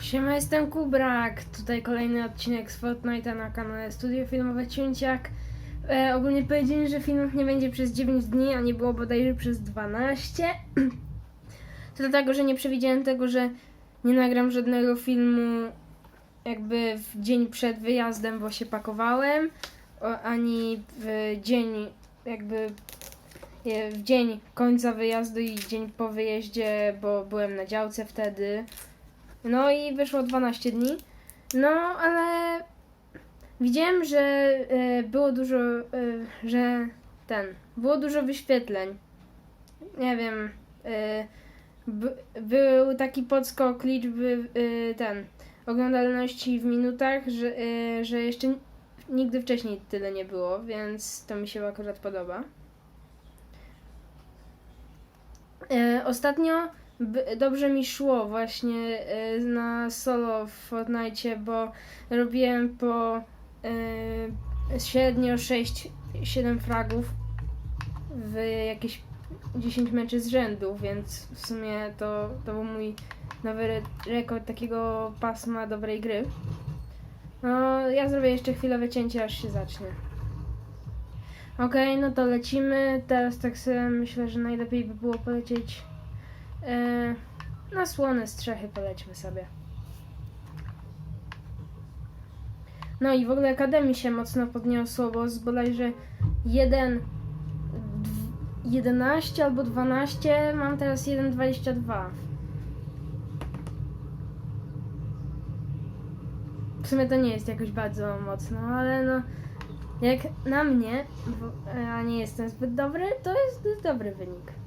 Siema, jestem Kubrak. Tutaj kolejny odcinek z Fortnite'a na kanale Studio Filmowe Ciunciak. E, ogólnie powiedzieli, że filmów nie będzie przez 9 dni, a nie było bodajże przez 12. To dlatego, że nie przewidziałem tego, że nie nagram żadnego filmu jakby w dzień przed wyjazdem, bo się pakowałem, ani w dzień jakby w dzień końca wyjazdu i dzień po wyjeździe, bo byłem na działce wtedy. No i wyszło 12 dni. No, ale widziałem, że e, było dużo, e, że ten, było dużo wyświetleń. Nie wiem, e, był taki podskok liczby ten, oglądalności w minutach, że, że jeszcze nigdy wcześniej tyle nie było, więc to mi się akurat podoba. Ostatnio dobrze mi szło właśnie e, na solo w Fortnite, bo robiłem po e, średnio 6-7 fragów w jakieś 10 meczy z rzędu, więc w sumie to, to był mój nowy re- rekord takiego pasma dobrej gry. No, ja zrobię jeszcze chwilowe cięcie, aż się zacznie. Okej, no to lecimy. Teraz tak sobie myślę, że najlepiej by było polecieć e, na słone strzechy. Polećmy sobie. No i w ogóle Akademii się mocno podniosło, bo z bodajże 1, 11 albo 12 mam teraz 1,22. W sumie to nie jest jakoś bardzo mocno, ale no jak na mnie, a nie jestem zbyt dobry, to jest dobry wynik.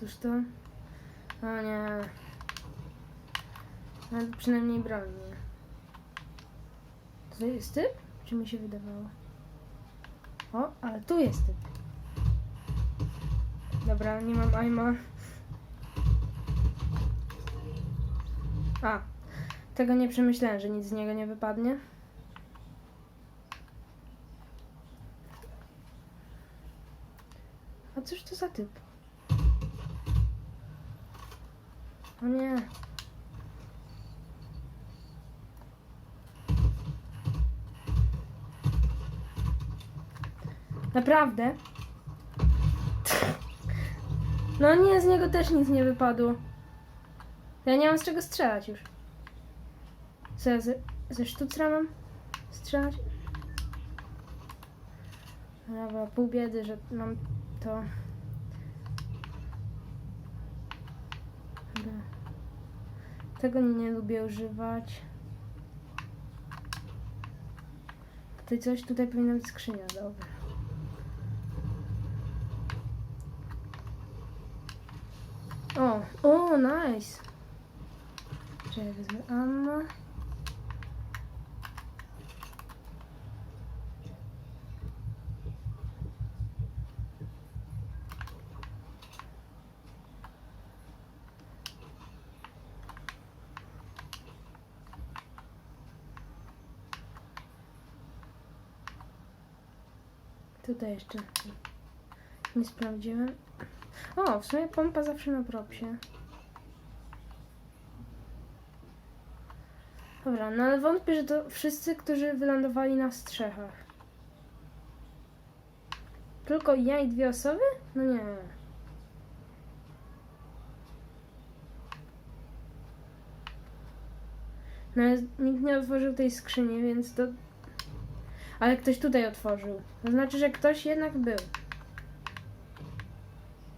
Cóż to? O nie. Ale przynajmniej broń nie. To jest typ? Czy mi się wydawało? O, ale tu jest typ. Dobra, nie mam aima. A, tego nie przemyślałem, że nic z niego nie wypadnie. A cóż to za typ? O nie. Naprawdę? No nie, z niego też nic nie wypadło. Ja nie mam z czego strzelać już. Co ja ze, ze sztucra mam strzelać? Dobra, pół biedy, że mam to. Tego nie, lubię używać. Tutaj coś, tutaj powinna być skrzynia, dobra. O, o, nice. Czekaj, wezmę ammo. Tutaj jeszcze nie sprawdziłem. O, w sumie pompa zawsze na propsie. Dobra, no ale wątpię, że to wszyscy, którzy wylądowali na strzechach. Tylko ja i dwie osoby? No nie. No nikt nie otworzył tej skrzyni, więc to... Ale ktoś tutaj otworzył. To znaczy, że ktoś jednak był.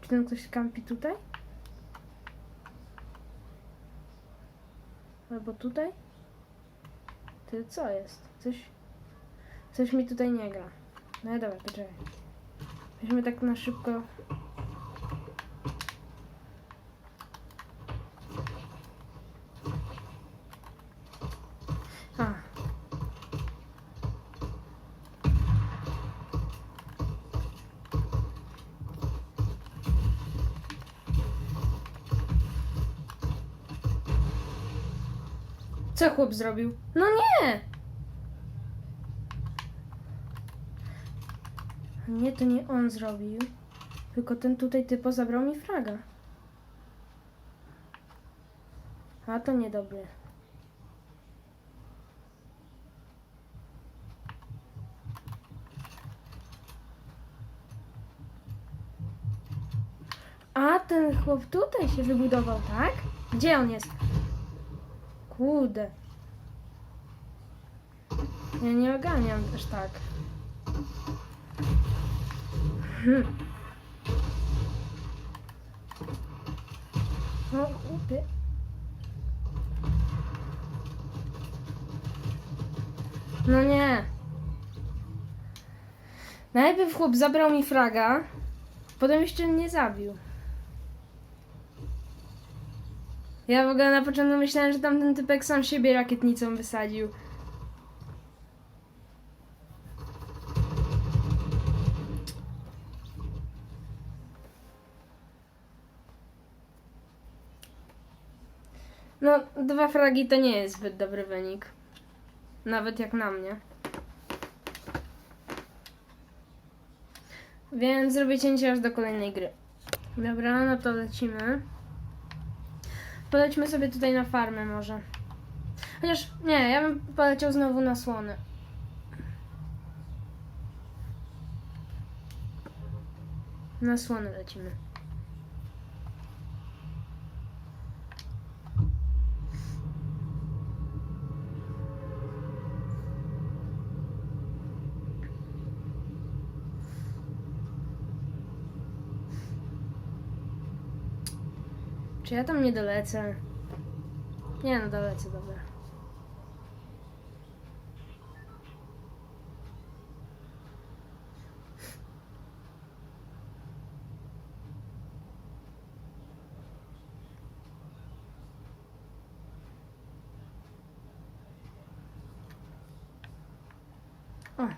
Czy ten ktoś kampi tutaj? Albo tutaj? Ty co jest? Coś. Coś mi tutaj nie gra. No dobra, poczekaj. Weźmy tak na szybko. Co chłop zrobił? No nie! Nie, to nie on zrobił. Tylko ten tutaj typo zabrał mi fraga. A to niedobre. A ten chłop tutaj się wybudował, tak? Gdzie on jest? Kurde. Ja nie oganiam też tak. Hmm. No, chłopie. No nie. Najpierw chłop zabrał mi fraga, potem jeszcze mnie zabił. Ja w ogóle na początku myślałem, że tamten typek sam siebie rakietnicą wysadził. No, dwa fragi to nie jest zbyt dobry wynik. Nawet jak na mnie. Więc zrobię cięcie aż do kolejnej gry. Dobra, no to lecimy. Polećmy sobie tutaj na farmę może. Chociaż nie, ja bym poleciał znowu na słony. Na słony lecimy. Czy ja tam nie dolecę? Nie no, dolecę, dobra. O,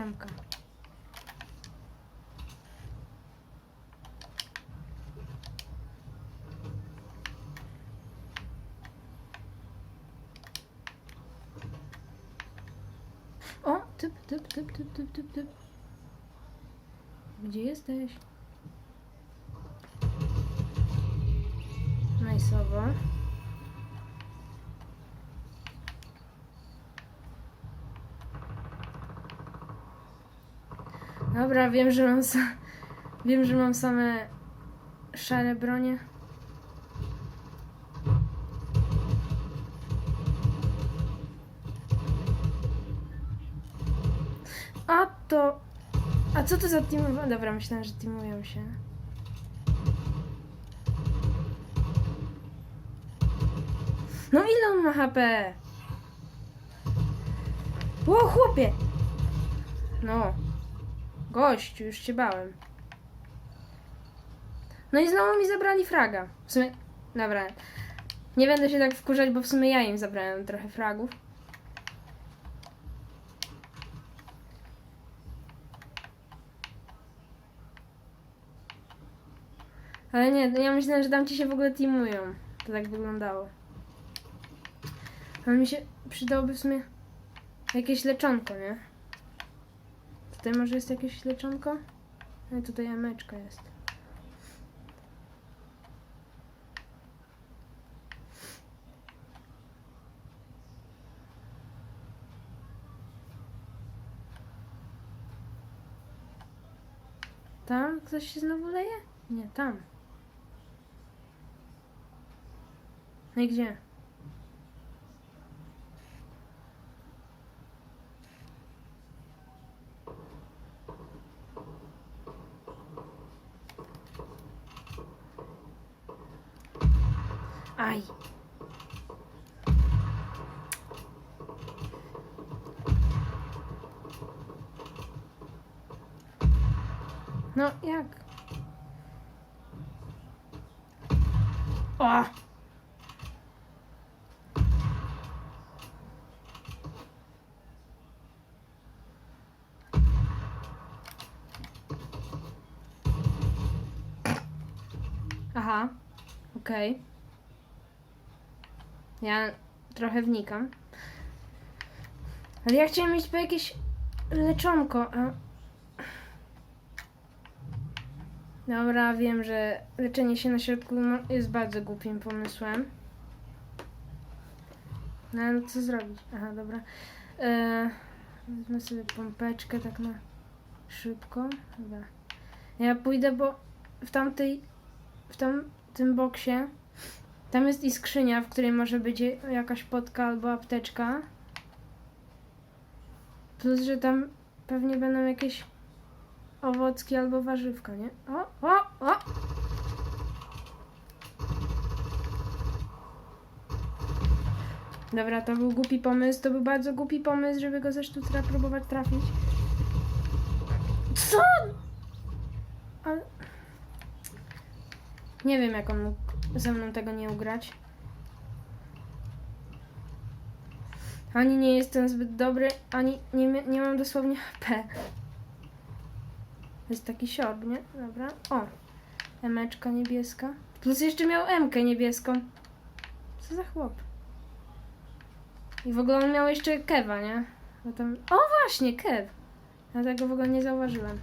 Emka. O, typ, typ, typ, typ, typ, typ, typ. Gdzie jesteś? Najsowo. Dobra, wiem, że mam. Wiem, że mam same szare bronie. A to. A co to za team? Dobra, myślałem, że teamują się. No ile on ma HP? O chłopie! No. Gościu, już się bałem. No i znowu mi zabrali fraga. W sumie. Dobra. Nie będę się tak wkurzać, bo w sumie ja im zabrałem trochę fragów. Ale nie, ja myślałem, że tam ci się w ogóle teamują. To tak wyglądało. Ale mi się przydałoby w sumie jakieś leczonko, nie? Tutaj może jest jakieś leczonko? No tutaj jameczka jest. Tam ktoś się znowu leje? Nie, tam. No i gdzie? Aj. No jak? Aha, okej. Ja trochę wnikam. Ale ja chciałem mieć po jakieś leczonko, a... Dobra, wiem, że leczenie się na środku mo- jest bardzo głupim pomysłem. No ale co zrobić? Aha, dobra. Eee, wezmę sobie pompeczkę tak na szybko. Dobra. Ja pójdę, bo w tamtej, w tam, tym boksie tam jest i skrzynia, w której może być jakaś potka albo apteczka. Plus, że tam pewnie będą jakieś owocki albo warzywka, nie? O, o, o! Dobra, to był głupi pomysł, to był bardzo głupi pomysł, żeby go ze sztucera próbować trafić. Co? Ale... Nie wiem, jak on mógł ze mną tego nie ugrać. Ani nie jestem zbyt dobry, ani nie, nie mam dosłownie HP. Jest taki siorb, nie? Dobra. O! Emeczka niebieska. Plus jeszcze miał Emkę niebieską. Co za chłop? I w ogóle on miał jeszcze Kewa, nie? Tam... O właśnie, Kev! Ja tego w ogóle nie zauważyłem.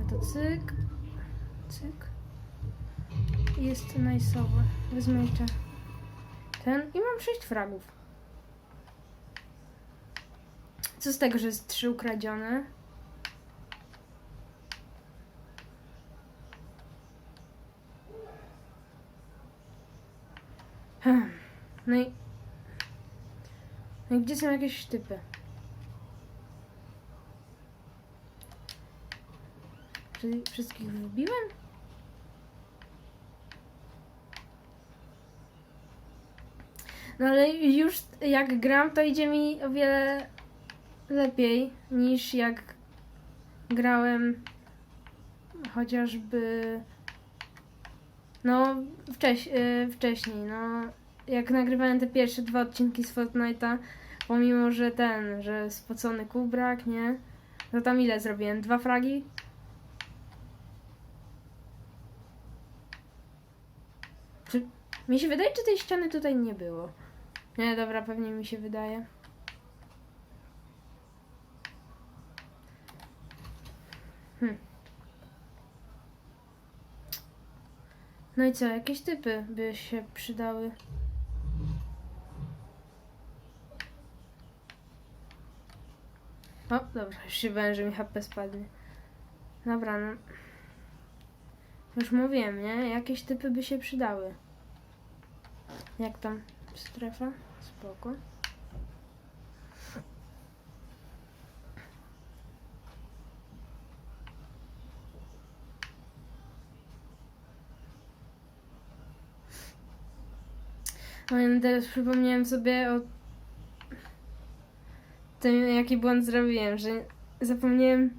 A to. Cyk. Jest najsowy. Wezmę jeszcze ten i mam 6 fragów. Co z tego, że jest 3 ukradzione? Hmm. No i... No i gdzie są jakieś typy? Czy wszystkich wbiłem? No ale już jak gram, to idzie mi o wiele lepiej niż jak grałem chociażby no wcześ, yy, wcześniej, no jak nagrywałem te pierwsze dwa odcinki z Fortnite'a, pomimo, że ten, że spocony kubrak, nie? No tam ile zrobiłem? Dwa fragi? Czy mi się wydaje, czy tej ściany tutaj nie było? Nie, dobra, pewnie mi się wydaje. Hm. No i co, jakieś typy by się przydały? O, dobra, już się że mi HP spadnie. Dobra, no. Już mówiłem, nie? Jakieś typy by się przydały. Jak tam strefa? Spoko. No i teraz przypomniałem sobie o tym, jaki błąd zrobiłem, że zapomniałem.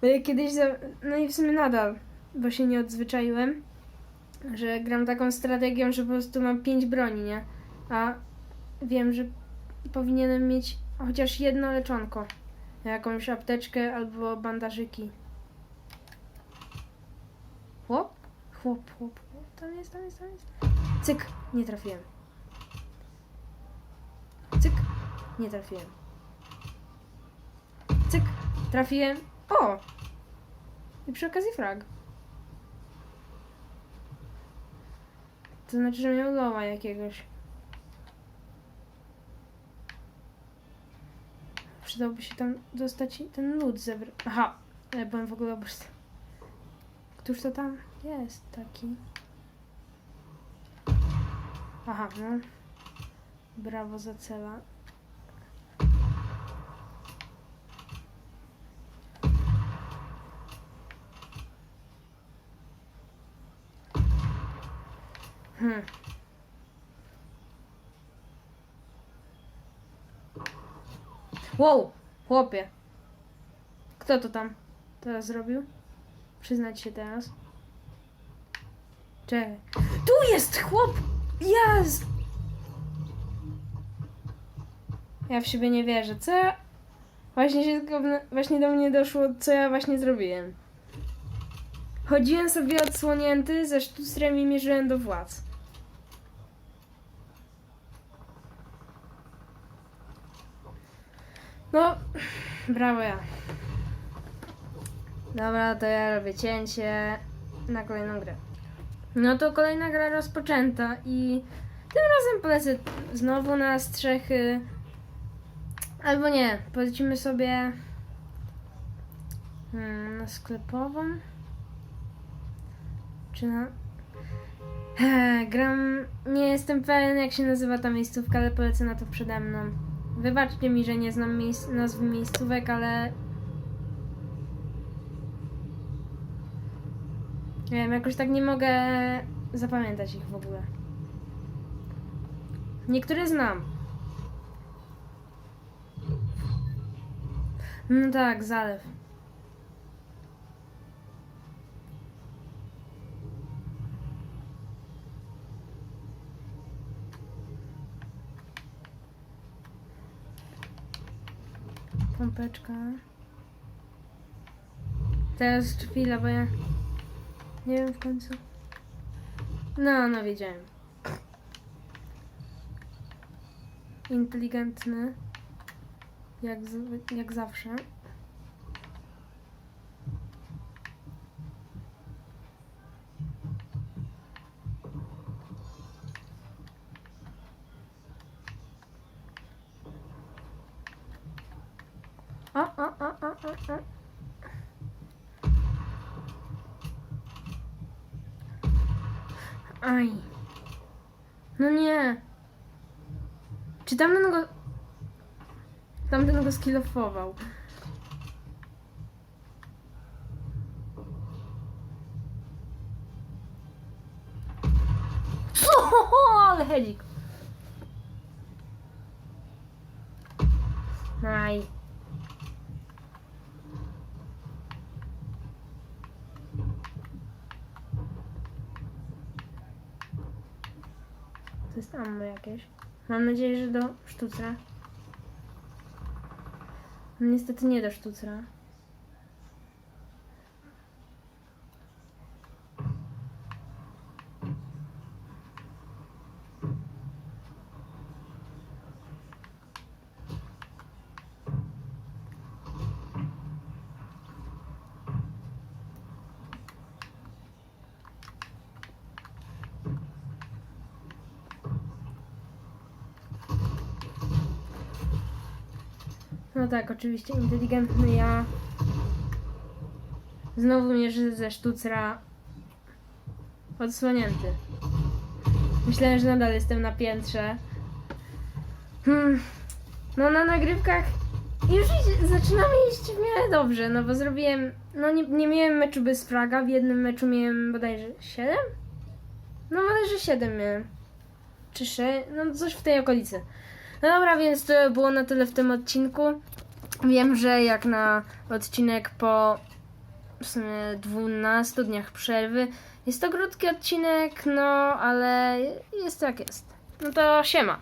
Bo ja kiedyś, za... no i w sumie nadal, bo się nie odzwyczaiłem, że gram taką strategią, że po prostu mam pięć broni, nie? A wiem, że powinienem mieć chociaż jedno leczonko. Jakąś apteczkę albo bandażyki. Chłop? Chłop, chłop, chłop. Tam jest, tam jest, tam jest. Cyk, nie trafiłem. Cyk, nie trafiłem. Cyk, trafiłem. O! I przy okazji frag. To znaczy, że miał loła jakiegoś. Przydałby się tam dostać i ten lód zebrać. Aha, ja byłem w ogóle obecny. Któż to tam jest taki? Aha, no. Brawo za cela. Hmm. Wow, chłopie. Kto to tam teraz zrobił? Przyznać się teraz. Czekaj. Tu jest chłop! Jest! Ja w siebie nie wierzę. Co ja... Właśnie się tylko... Właśnie do mnie doszło, co ja właśnie zrobiłem. Chodziłem sobie odsłonięty ze sztucrem i mierzyłem do władz. No, brawo ja. Dobra, to ja robię cięcie na kolejną grę. No to kolejna gra rozpoczęta i tym razem polecę znowu na strzechy. Albo nie, polecimy sobie hmm, na sklepową. Czy na... Gram... Nie jestem pewien jak się nazywa ta miejscówka, ale polecę na to przede mną. Wybaczcie mi, że nie znam miejsc... nazwy miejscówek, ale Nie wiem, jakoś tak nie mogę zapamiętać ich w ogóle. Niektóre znam. No tak, zalew. Pompeczka. Teraz chwila, bo ja nie wiem w końcu. No, no wiedziałem. Inteligentny. Jak, z, jak zawsze. O, o, o, o, o, o. Aj. No nie. Czy tamten go... Tamten go skillofował. O, ale helik. Ammo jakieś. Mam nadzieję, że do sztucra. No niestety nie do sztucra. No tak, oczywiście inteligentny ja. Znowu mierzy ze sztucra. Odsłonięty. Myślałem, że nadal jestem na piętrze. Hmm. No na nagrywkach już zaczynamy iść w miarę dobrze, no bo zrobiłem, no nie, nie miałem meczu bez fraga, w jednym meczu miałem bodajże 7? No bodajże 7 miałem. Czy 6? No coś w tej okolicy. No dobra, więc to było na tyle w tym odcinku. Wiem, że jak na odcinek po w sumie 12 dniach przerwy jest to krótki odcinek, no ale jest jak jest. No to siema.